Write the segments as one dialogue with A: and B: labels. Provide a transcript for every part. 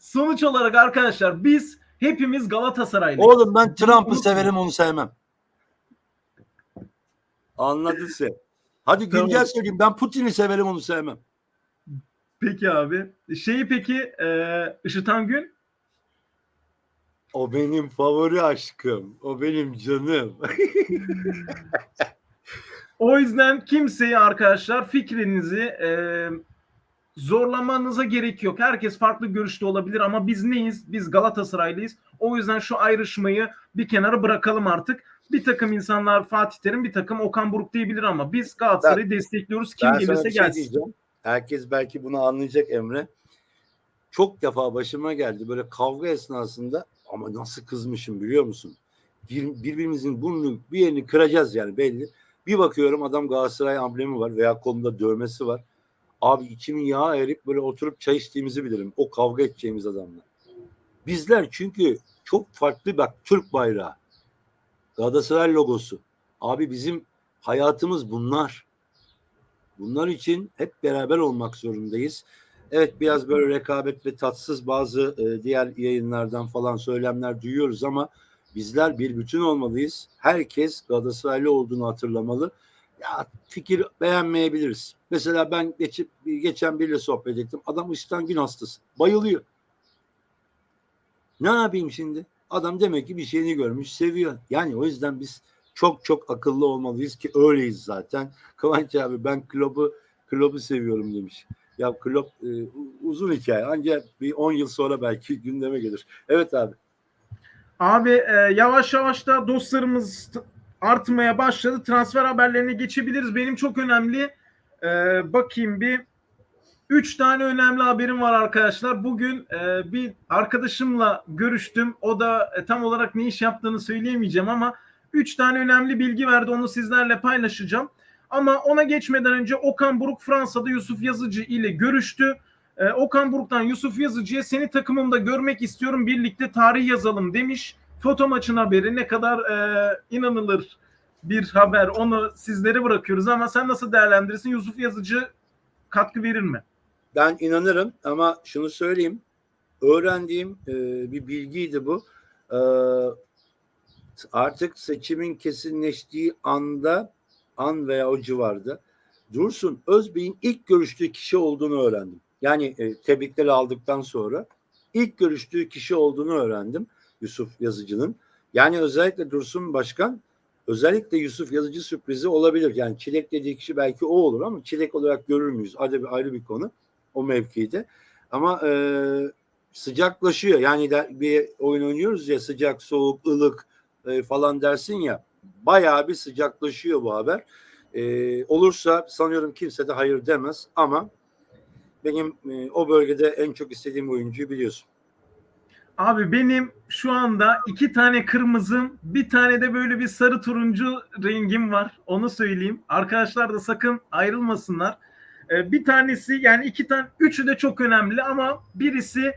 A: Sonuç olarak arkadaşlar biz hepimiz Galatasaraylıyız.
B: Oğlum ben Trump'ı severim onu sevmem. Anladın sen. Hadi
A: Tamam.
B: güncel söyleyeyim ben Putin'i severim onu sevmem.
A: Peki abi. Şeyi peki e, Işıtan Gün?
B: O benim favori aşkım. O benim canım.
A: O yüzden kimseyi arkadaşlar fikrinizi e, zorlamanıza gerek yok. Herkes farklı görüşte olabilir ama biz neyiz? Biz Galatasaraylıyız. O yüzden şu ayrışmayı bir kenara bırakalım artık. Bir takım insanlar Fatih Terim, bir takım Okan Buruk diyebilir ama biz Galatasaray'ı destekliyoruz. Kim
B: ben
A: gelirse
B: şey
A: gelsin.
B: diyeceğim. Herkes belki bunu anlayacak Emre. Çok defa başıma geldi böyle kavga esnasında ama nasıl kızmışım biliyor musun? Bir, birbirimizin burnunu bir yerini kıracağız yani belli. Bir bakıyorum adam Galatasaray amblemi var veya kolunda dövmesi var. Abi içimin yağı erip böyle oturup çay içtiğimizi bilirim. O kavga edeceğimiz adamla. Bizler çünkü çok farklı bak Türk bayrağı. Galatasaray logosu. Abi bizim hayatımız bunlar. Bunlar için hep beraber olmak zorundayız. Evet biraz böyle rekabet ve tatsız bazı e, diğer yayınlardan falan söylemler duyuyoruz ama bizler bir bütün olmalıyız. Herkes Galatasaraylı olduğunu hatırlamalı. Ya fikir beğenmeyebiliriz. Mesela ben geçip geçen biriyle sohbet ettim. Adam işten gün hastası. Bayılıyor. Ne yapayım şimdi? Adam demek ki bir şeyini görmüş, seviyor. Yani o yüzden biz çok çok akıllı olmalıyız ki öyleyiz zaten. Kıvanç abi ben Klopp'u Klopp'u seviyorum demiş. Ya Klopp e, uzun hikaye. Ancak bir 10 yıl sonra belki gündeme gelir. Evet abi.
A: Abi e, yavaş yavaş da dostlarımız artmaya başladı. Transfer haberlerine geçebiliriz. Benim çok önemli e, bakayım bir üç tane önemli haberim var arkadaşlar. Bugün e, bir arkadaşımla görüştüm. O da e, tam olarak ne iş yaptığını söyleyemeyeceğim ama üç tane önemli bilgi verdi. Onu sizlerle paylaşacağım. Ama ona geçmeden önce Okan Buruk Fransa'da Yusuf Yazıcı ile görüştü. Ee, Okan Buruk'tan Yusuf Yazıcı'ya seni takımımda görmek istiyorum birlikte tarih yazalım demiş. Foto maçın haberi ne kadar e, inanılır bir haber onu sizlere bırakıyoruz ama sen nasıl değerlendirirsin Yusuf Yazıcı katkı verir mi?
B: Ben inanırım ama şunu söyleyeyim. Öğrendiğim e, bir bilgiydi bu. E, artık seçimin kesinleştiği anda an veya o civarda Dursun Özbey'in ilk görüştüğü kişi olduğunu öğrendim. Yani e, tebrikleri aldıktan sonra ilk görüştüğü kişi olduğunu öğrendim Yusuf Yazıcı'nın. Yani özellikle Dursun Başkan özellikle Yusuf Yazıcı sürprizi olabilir. Yani Çilek dediği kişi belki o olur ama Çilek olarak görür müyüz? Ayrı bir, ayrı bir konu o mevkide. Ama e, sıcaklaşıyor. Yani de, bir oyun oynuyoruz ya sıcak, soğuk, ılık e, falan dersin ya. Bayağı bir sıcaklaşıyor bu haber. E, olursa sanıyorum kimse de hayır demez ama benim e, o bölgede en çok istediğim oyuncuyu biliyorsun.
A: Abi benim şu anda iki tane kırmızım, bir tane de böyle bir sarı turuncu rengim var. Onu söyleyeyim. Arkadaşlar da sakın ayrılmasınlar. Ee, bir tanesi yani iki tane, üçü de çok önemli ama birisi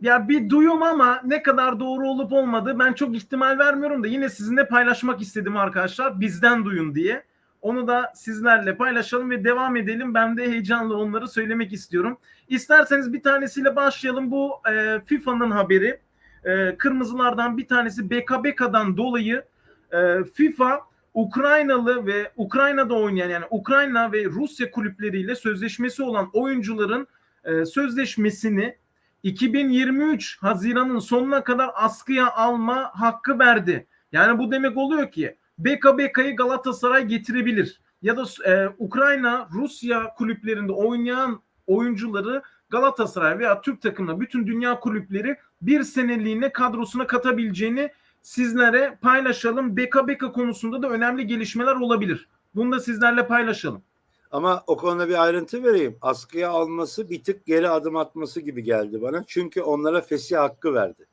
A: ya bir duyum ama ne kadar doğru olup olmadığı ben çok ihtimal vermiyorum da yine sizinle paylaşmak istedim arkadaşlar. Bizden duyun diye. Onu da sizlerle paylaşalım ve devam edelim. Ben de heyecanla onları söylemek istiyorum. İsterseniz bir tanesiyle başlayalım. Bu e, FIFA'nın haberi. E, kırmızılardan bir tanesi BKBK'dan dolayı e, FIFA Ukraynalı ve Ukrayna'da oynayan yani Ukrayna ve Rusya kulüpleriyle sözleşmesi olan oyuncuların e, sözleşmesini 2023 Haziran'ın sonuna kadar askıya alma hakkı verdi. Yani bu demek oluyor ki BKBK'yı Galatasaray getirebilir. Ya da e, Ukrayna, Rusya kulüplerinde oynayan oyuncuları Galatasaray veya Türk takımına bütün dünya kulüpleri bir seneliğine kadrosuna katabileceğini sizlere paylaşalım. BKBK konusunda da önemli gelişmeler olabilir. Bunu da sizlerle paylaşalım.
B: Ama o konuda bir ayrıntı vereyim. Askıya alması bir tık geri adım atması gibi geldi bana. Çünkü onlara fesih hakkı verdi.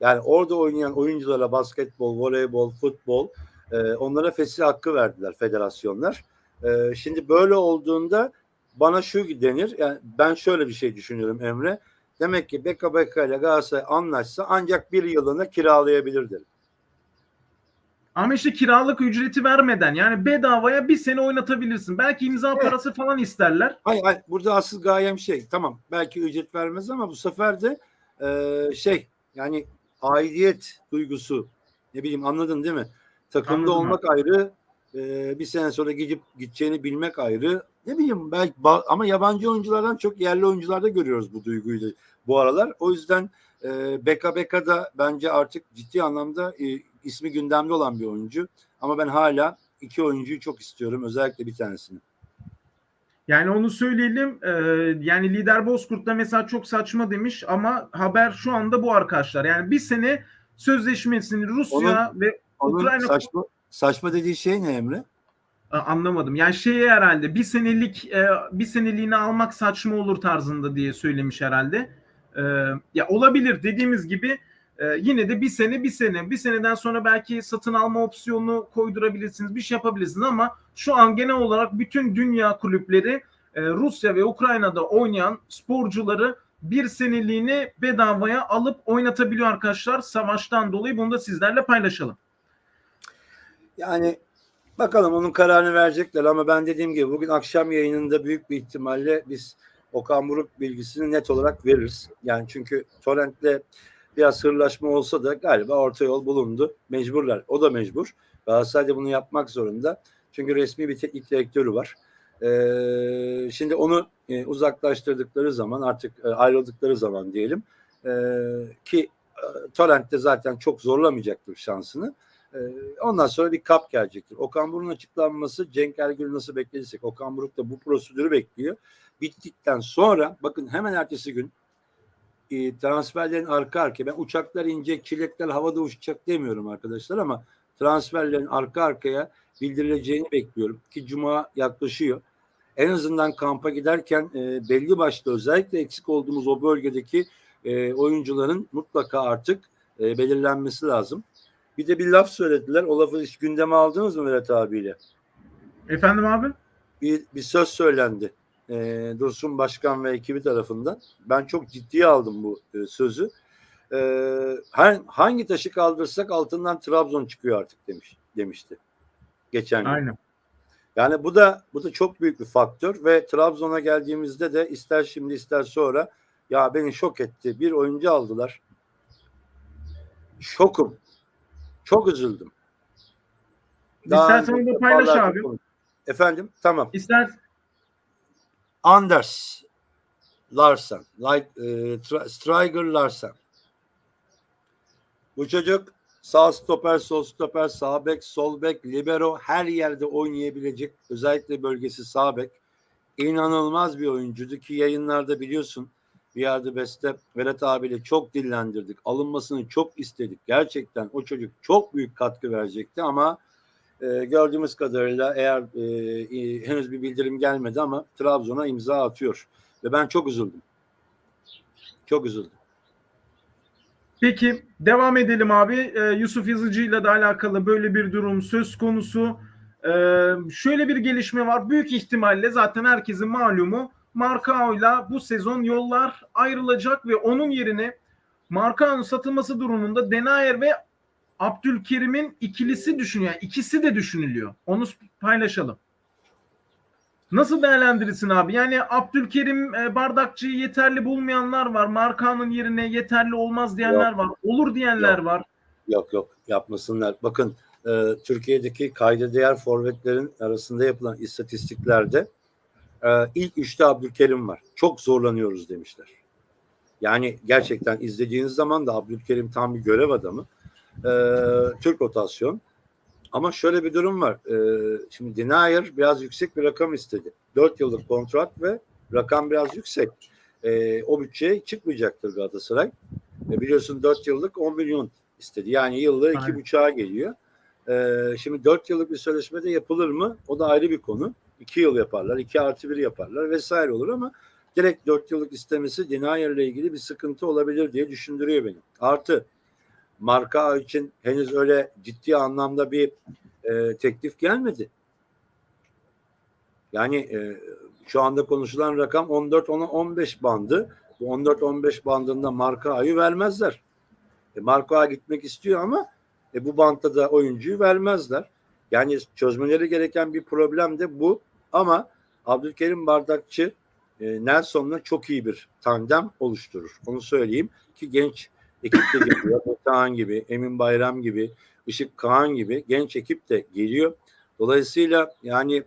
B: Yani orada oynayan oyunculara basketbol, voleybol, futbol e, onlara fesih hakkı verdiler federasyonlar. E, şimdi böyle olduğunda bana şu denir. Yani ben şöyle bir şey düşünüyorum Emre. Demek ki BKBK ile Galatasaray anlaşsa ancak bir yılına kiralayabilir derim.
A: Ama işte kiralık ücreti vermeden yani bedavaya bir sene oynatabilirsin. Belki imza
B: Evet.
A: parası falan isterler.
B: Hayır, hayır burada asıl gayem şey tamam belki ücret vermez ama bu sefer de e, şey yani aidiyet duygusu ne bileyim anladın değil mi? Takımda
A: Anladım
B: olmak ayrı e, bir sene sonra gidip gideceğini bilmek ayrı ne bileyim belki ama yabancı oyunculardan çok yerli oyuncularda görüyoruz bu duyguyu da bu aralar. O yüzden e, Beka Beka da bence artık ciddi anlamda e, ismi gündemde olan bir oyuncu. Ama ben hala iki oyuncuyu çok istiyorum özellikle bir tanesini.
A: Yani onu söyleyelim. Ee, yani lider Bozkurt da mesela çok saçma demiş ama haber şu anda bu arkadaşlar. Yani bir sene sözleşmesini Rusya ve
B: Onun
A: Ukrayna
B: saçma, saçma dediği şey ne Emre?
A: Anlamadım. Yani şeye herhalde bir senelik e, bir seneliğini almak saçma olur tarzında diye söylemiş herhalde. E, ya olabilir dediğimiz gibi e, yine de bir sene bir sene bir seneden sonra belki satın alma opsiyonu koydurabilirsiniz bir şey yapabilirsiniz ama şu an genel olarak bütün dünya kulüpleri e, Rusya ve Ukrayna'da oynayan sporcuları bir seneliğini bedavaya alıp oynatabiliyor arkadaşlar savaştan dolayı bunu da sizlerle paylaşalım.
B: Yani bakalım onun kararını verecekler ama ben dediğim gibi bugün akşam yayınında büyük bir ihtimalle biz Okan Buruk bilgisini net olarak veririz. Yani çünkü Torrent'le biraz hırlaşma olsa da galiba orta yol bulundu. Mecburlar. O da mecbur. Galatasaray da bunu yapmak zorunda. Çünkü resmi bir teknik direktörü var. Ee, şimdi onu e, uzaklaştırdıkları zaman artık e, ayrıldıkları zaman diyelim e, ki e, Torrent de zaten çok zorlamayacaktır şansını. Ee, Ondan sonra bir kap gelecektir. Okan Buruk'un açıklanması Cenk Ergül nasıl beklediysek Okan Buruk da bu prosedürü bekliyor. Bittikten sonra bakın hemen ertesi gün e, transferlerin arka arkaya ben uçaklar inecek, çilekler havada uçacak demiyorum arkadaşlar ama transferlerin arka arkaya bildirileceğini bekliyorum ki cuma yaklaşıyor. En azından kampa giderken e, belli başlı özellikle eksik olduğumuz o bölgedeki e, oyuncuların mutlaka artık e, belirlenmesi lazım. Bir de bir laf söylediler. O lafı hiç gündeme aldınız mı Vedat abiyle?
A: Efendim abi?
B: Bir, bir söz söylendi. Ee, Dursun Başkan ve ekibi tarafından. Ben çok ciddiye aldım bu e, sözü. Ee, her, hangi taşı kaldırsak altından Trabzon çıkıyor artık demiş demişti. Geçen gün.
A: Aynen.
B: Yani bu da bu da çok büyük bir faktör ve Trabzon'a geldiğimizde de ister şimdi ister sonra ya beni şok etti. Bir oyuncu aldılar. Şokum. Çok üzüldüm.
A: İstersen onu da paylaş abi.
B: Efendim tamam.
A: İster
B: Anders Larsen, like, e, Striger Larsen. Bu çocuk sağ stoper, sol stoper, sağ bek, sol bek, libero her yerde oynayabilecek. Özellikle bölgesi sağ bek. İnanılmaz bir oyuncuydu ki yayınlarda biliyorsun bir yerde Beste Vedat abiyle çok dillendirdik. Alınmasını çok istedik. Gerçekten o çocuk çok büyük katkı verecekti ama e, gördüğümüz kadarıyla eğer e, e, henüz bir bildirim gelmedi ama Trabzon'a imza atıyor. Ve ben çok üzüldüm. Çok üzüldüm.
A: Peki devam edelim abi. Ee, Yusuf Yazıcı ile de alakalı böyle bir durum söz konusu. Ee, şöyle bir gelişme var. Büyük ihtimalle zaten herkesin malumu Markao'yla bu sezon yollar ayrılacak ve onun yerine Markao'nun satılması durumunda Denayer ve Abdülkerim'in ikilisi düşünüyor. Yani ikisi de düşünülüyor. Onu paylaşalım. Nasıl değerlendirirsin abi? Yani Abdülkerim e, Bardakçı'yı yeterli bulmayanlar var. Markanın yerine yeterli olmaz diyenler var. Olur diyenler
B: Yok.
A: var.
B: Yok yok yapmasınlar. Bakın e, Türkiye'deki kayda değer forvetlerin arasında yapılan istatistiklerde e, ilk üçte Abdülkerim var. Çok zorlanıyoruz demişler. Yani gerçekten izlediğiniz zaman da Abdülkerim tam bir görev adamı. E, Türk rotasyon. Ama şöyle bir durum var. E, şimdi Denayer biraz yüksek bir rakam istedi. 4 yıllık kontrat ve rakam biraz yüksek. E, o bütçeye çıkmayacaktır Galatasaray. E, biliyorsun 4 yıllık 10 milyon istedi. Yani yıllığı iki
A: Aynen.
B: buçuğa geliyor. Ee, şimdi 4 yıllık bir sözleşme de yapılır mı? O da ayrı bir konu. 2 yıl yaparlar, 2 artı 1 yaparlar vesaire olur ama direkt 4 yıllık istemesi Denayer ile ilgili bir sıkıntı olabilir diye düşündürüyor beni. Artı marka için henüz öyle ciddi anlamda bir e, teklif gelmedi. Yani e, şu anda konuşulan rakam 14-15 bandı. Bu 14-15 bandında marka ayı vermezler. E, Marco A gitmek istiyor ama E, bu bantta da oyuncuyu vermezler. Yani çözmeleri gereken bir problem de bu. Ama Abdülkerim Bardakçı e, Nelson'la çok iyi bir tandem oluşturur. Onu söyleyeyim ki genç ekip de geliyor. Metehan gibi, Emin Bayram gibi, Işık Kaan gibi genç ekip de geliyor. Dolayısıyla yani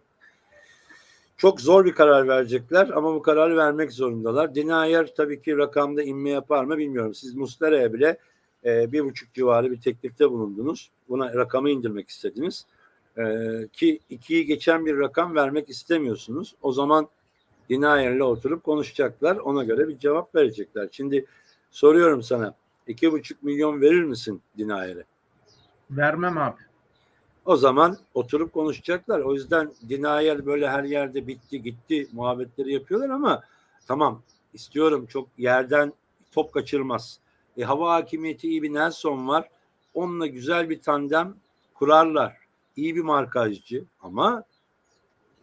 B: çok zor bir karar verecekler ama bu kararı vermek zorundalar. Dinayer tabii ki rakamda inme yapar mı bilmiyorum. Siz Muslera'ya bile e, bir buçuk civarı bir teklifte bulundunuz. Buna rakamı indirmek istediniz. E, ki ikiyi geçen bir rakam vermek istemiyorsunuz. O zaman Dinayer'le oturup konuşacaklar. Ona göre bir cevap verecekler. Şimdi soruyorum sana. İki buçuk milyon verir misin Dinayer'e?
A: Vermem abi.
B: O zaman oturup konuşacaklar. O yüzden Dinayer böyle her yerde bitti gitti muhabbetleri yapıyorlar ama tamam istiyorum çok yerden top kaçırmaz. E, hava hakimiyeti iyi bir Nelson var. Onunla güzel bir tandem kurarlar. İyi bir markajcı ama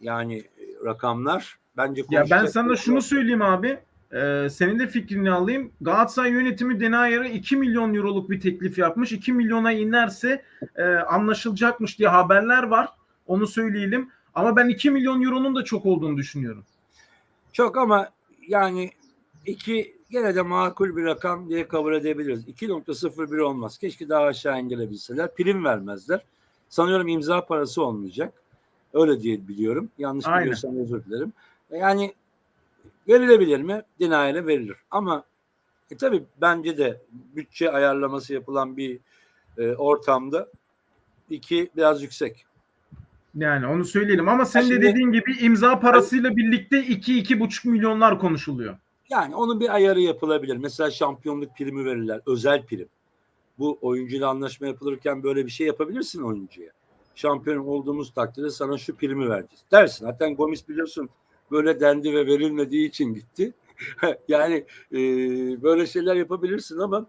B: yani e, rakamlar bence
A: Ya ben sana şunu söyleyeyim abi. Ee, senin de fikrini alayım. Galatasaray yönetimi Denayer'e 2 milyon euroluk bir teklif yapmış. 2 milyona inerse e, anlaşılacakmış diye haberler var. Onu söyleyelim. Ama ben 2 milyon euronun da çok olduğunu düşünüyorum.
B: Çok ama yani iki gene de makul bir rakam diye kabul edebiliriz. 2.01 olmaz. Keşke daha aşağı indirebilseler. Prim vermezler. Sanıyorum imza parası olmayacak. Öyle diye biliyorum. Yanlış
A: Aynen.
B: biliyorsam özür dilerim. Yani verilebilir mi? Dinayene verilir. Ama e, tabii bence de bütçe ayarlaması yapılan bir e, ortamda iki biraz yüksek.
A: Yani onu söyleyelim. Ama senin de
B: şimdi-
A: dediğin gibi imza parasıyla birlikte 2-2,5 milyonlar konuşuluyor.
B: Yani onun bir ayarı yapılabilir. Mesela şampiyonluk primi verirler. Özel prim. Bu oyuncuyla anlaşma yapılırken böyle bir şey yapabilirsin oyuncuya. Şampiyon olduğumuz takdirde sana şu primi vereceğiz. Dersin. Zaten Gomis biliyorsun böyle dendi ve verilmediği için gitti. yani e, böyle şeyler yapabilirsin ama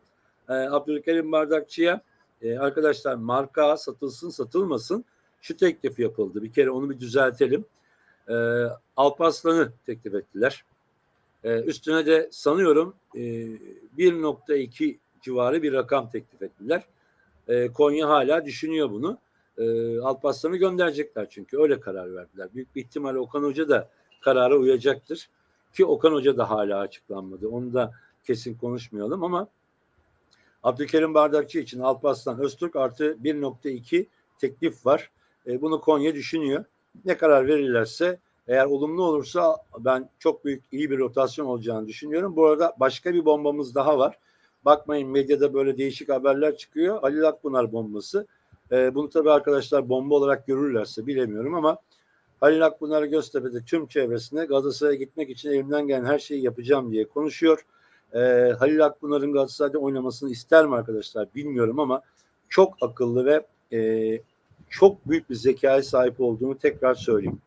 B: e, Abdülkerim Bardakçı'ya e, arkadaşlar marka satılsın satılmasın şu teklif yapıldı. Bir kere onu bir düzeltelim. E, Alparslan'ı teklif ettiler. Ee, üstüne de sanıyorum e, 1.2 civarı bir rakam teklif ettiler. E, Konya hala düşünüyor bunu. E, Alparslan'ı gönderecekler çünkü öyle karar verdiler. Büyük bir ihtimalle Okan Hoca da karara uyacaktır. Ki Okan Hoca da hala açıklanmadı. Onu da kesin konuşmayalım ama Abdülkerim Bardakçı için Alparslan Öztürk artı 1.2 teklif var. E, bunu Konya düşünüyor. Ne karar verirlerse eğer olumlu olursa ben çok büyük iyi bir rotasyon olacağını düşünüyorum. Bu arada başka bir bombamız daha var. Bakmayın medyada böyle değişik haberler çıkıyor. Halil Akpınar bombası. Ee, bunu tabii arkadaşlar bomba olarak görürlerse bilemiyorum ama Halil Akpınar Göztepe'de tüm çevresine Galatasaray'a gitmek için elimden gelen her şeyi yapacağım diye konuşuyor. Ee, Halil Akpınar'ın Galatasaray'da oynamasını ister mi arkadaşlar bilmiyorum ama çok akıllı ve e, çok büyük bir zekaya sahip olduğunu tekrar söyleyeyim.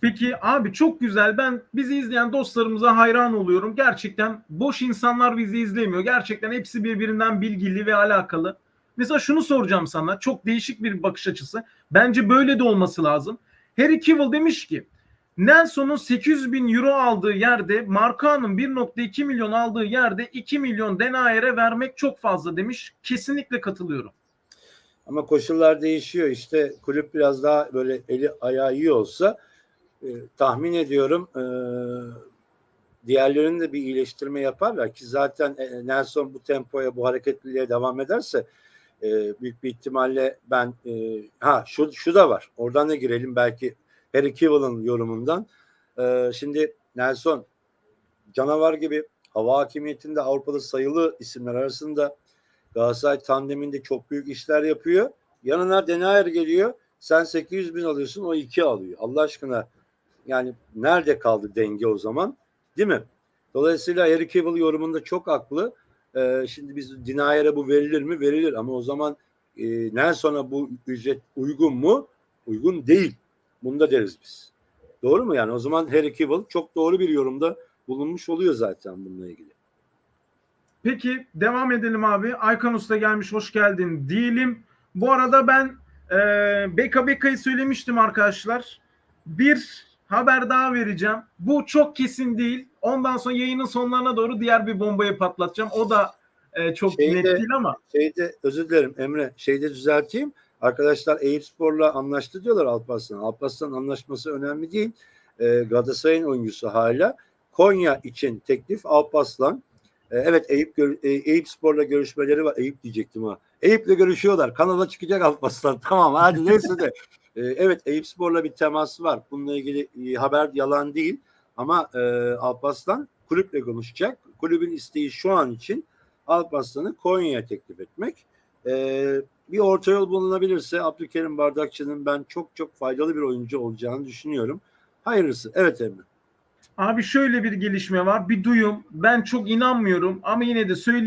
A: Peki abi çok güzel. Ben bizi izleyen dostlarımıza hayran oluyorum. Gerçekten boş insanlar bizi izlemiyor. Gerçekten hepsi birbirinden bilgili ve alakalı. Mesela şunu soracağım sana. Çok değişik bir bakış açısı. Bence böyle de olması lazım. Harry Kewell demiş ki Nelson'un 800 bin euro aldığı yerde Markan'ın 1.2 milyon aldığı yerde 2 milyon Denayer'e vermek çok fazla demiş. Kesinlikle katılıyorum.
B: Ama koşullar değişiyor. İşte kulüp biraz daha böyle eli ayağı iyi olsa e, tahmin ediyorum e, diğerlerinin de bir iyileştirme yaparlar ki zaten e, Nelson bu tempoya bu hareketliliğe devam ederse e, büyük bir ihtimalle ben e, ha şu şu da var. Oradan da girelim belki Harry Kewell'ın yorumundan. E, şimdi Nelson canavar gibi hava hakimiyetinde Avrupa'da sayılı isimler arasında Galatasaray tandeminde çok büyük işler yapıyor. Yanına Denayer geliyor. Sen 800 bin alıyorsun o 2 alıyor. Allah aşkına yani nerede kaldı denge o zaman? Değil mi? Dolayısıyla Harry Cavill yorumunda çok haklı. Ee, şimdi biz Dinayer'e bu verilir mi? Verilir ama o zaman e, Nelson'a bu ücret uygun mu? Uygun değil. Bunu da deriz biz. Doğru mu yani? O zaman Harry Cavill çok doğru bir yorumda bulunmuş oluyor zaten bununla ilgili.
A: Peki devam edelim abi. Aykan Usta gelmiş hoş geldin diyelim. Bu arada ben e, Beka Beka'yı söylemiştim arkadaşlar. Bir haber daha vereceğim. Bu çok kesin değil. Ondan sonra yayının sonlarına doğru diğer bir bombayı patlatacağım. O da e, çok
B: Şeyde-
A: net değil ama
B: Şeyde özür dilerim Emre şeyde düzelteyim. Arkadaşlar Eyüpspor'la anlaştı diyorlar Alparslan. Alparslan anlaşması önemli değil. Ee, Galatasaray'ın oyuncusu hala. Konya için teklif Alparslan. Ee, evet Eyüp e, Eyüpspor'la görüşmeleri var. Eyüp diyecektim ha. Eyüp'le görüşüyorlar. Kanala çıkacak Alparslan. Tamam hadi neyse de. Ee, evet Eyüpspor'la bir teması var. Bununla ilgili e, haber yalan değil. Ama e, Alparslan kulüple konuşacak. Kulübün isteği şu an için Alparslan'ı Konya'ya teklif etmek. Ee, bir orta yol bulunabilirse Abdülkerim Bardakçı'nın ben çok çok faydalı bir oyuncu olacağını düşünüyorum. Hayırlısı. Evet Emre.
A: abi şöyle bir gelişme var. Bir duyum. Ben çok inanmıyorum ama yine de söyleyeyim.